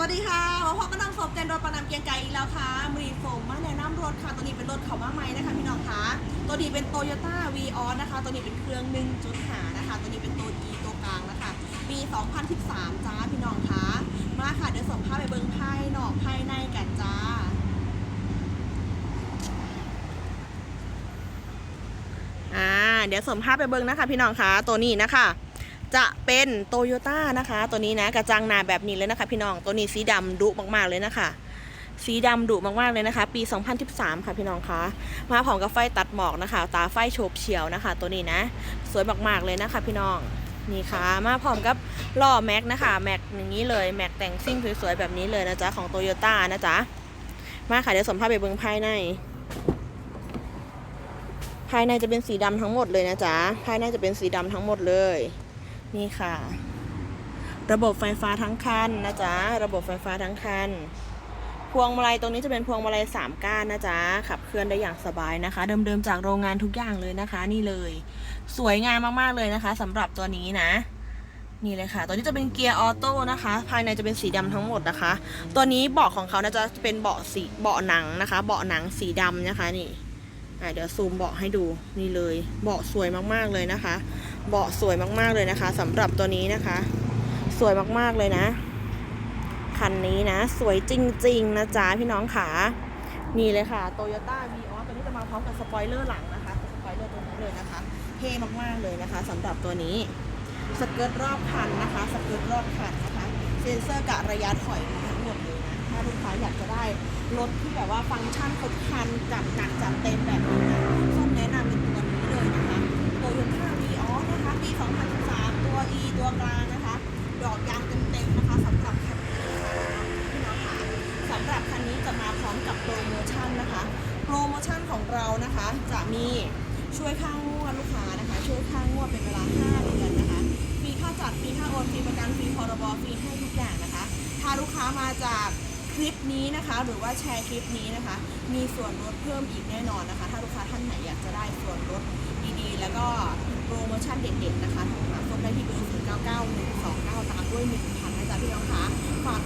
วัสดีค่ะมาพบกับน้องโฟมเจนรถประนำเกียงไกอีกแล้วค่ะมรีโฟมมาแนะนำรถค่ะ ตัวนี้เป็นรถเขามาใหมนะคะพี่น้องคะตัวนี้เป็นโตโยต้าวีออสนะคะ ตัวนี้เป็นเครื่อง1.5นะคะ ตัวนี้เป็นตัว G ตัวกลางนะคะ ปี 2013 จ้าพี่น้องคะ มาค่ะ เดี๋ยวส่งภาพไปเบิ้งภายนอกภายในกันจ้าอ่าเดี๋ยวส่งภาพไปเบิ้งนะคะ พี่น้องคะ ตัวนี้นะคะ จะเป็นโตโยต้านะคะ ตัวนี้นะกระจังหนาแบบนี้เลยนะคะ พี่น้องตัวนี้สีดำดุมากๆเลยนะคะ สีดำดุมากๆเลยนะคะ ปี 2013 ค่ะพี่น้องคะมาพร้อมกับไฟตัดหมอกนะคะ ตาไฟโฉบเฉียวนะคะ ตัวนี้นะ สวยมากๆเลยนะคะ พี่น้องนี่ค่ะมาพร้อมกับล้อแม็กนะคะแม็กอย่างนี้เลยแม็กแต่งซิ่งสวยๆแบบนี้เลยนะจ๊ะของโตโยต้านะจ๊ะมาค่ะเดี๋ยวสมภาพไปเบิ้งภายใน ภายในจะเป็นสีดำทั้งหมดเลยนะจ๊ะภายในจะเป็นสีดำทั้งหมดเลย นี่ค่ะ ระบบไฟฟ้าทั้งคันนะจ๊ะ ระบบไฟฟ้าทั้งคัน พวงมาลัยตรงนี้จะเป็นพวงมาลัยสามก้านนะจ๊ะ ขับเคลื่อนได้อย่างสบายนะคะ เดิมๆจากโรงงานทุกอย่างเลยนะคะ นี่เลย สวยงามมากๆเลยนะคะสำหรับตัวนี้นะนี่เลยค่ะ ตัวนี้จะเป็นเกียร์ออโต้นะคะ ภายในจะเป็นสีดำทั้งหมดนะคะ ตัวนี้เบาะของเขานะจะเป็นเบาะสีเบาะหนังนะคะ เบาะหนังสีดำนะคะนี่เดี๋ยวซูมเบาะให้ดูนี่เลย เบาะสวยมากๆเลยนะคะ เบาะสวยมากๆเลยนะคะสำหรับตัวนี้นะคะ สวยมากๆเลยนะ คันนี้นะ สวยจริง ๆ นะจ๊ะพี่น้องขานี่เลยค่ะ Toyota v ีออตัวนี้จะมาพร้อมกับสปอยเลอร์หลังนะคะสปอยเลอร์ตัวนี้เลยนะคะเท่มากๆเลยนะคะสำหรับตัวนี้สเกิร์ตรอบคันนะคะสเกิร์ตรอบคันนะคะเซนเซอร์กะระยะถอยทั้งหมดเลยนะถ้าลูกค้าอยากจะได้รถที่แบบว่าฟังก์ชันครบคันจัดหนักจัดเต็ม กับโปรโมชั่นนะคะ โปรโมชั่นของเรานะคะจะมีช่วยค่างวดลูกค้านะคะ ช่วยค่างวดเป็นเวลา 5 เดือนนะคะฟรีค่าจัดฟรีค่าโอนฟรีประกันฟรีพรบฟรีให้ทุกอย่างนะคะ ถ้าลูกค้ามาจากคลิปนี้นะคะ หรือว่าแชร์คลิปนี้นะคะ มีส่วนลดเพิ่มอีกแน่นอนนะคะ ถ้าลูกค้าท่านไหนอยากจะได้ส่วนลดดีๆ แล้วก็โปรโมชั่นเด็ดๆนะคะโทรหาส้มได้ที่เบอร์0 9 9 1 2 9ตามด้วย1,000นะจ๊ะพี่น้องคะฝาก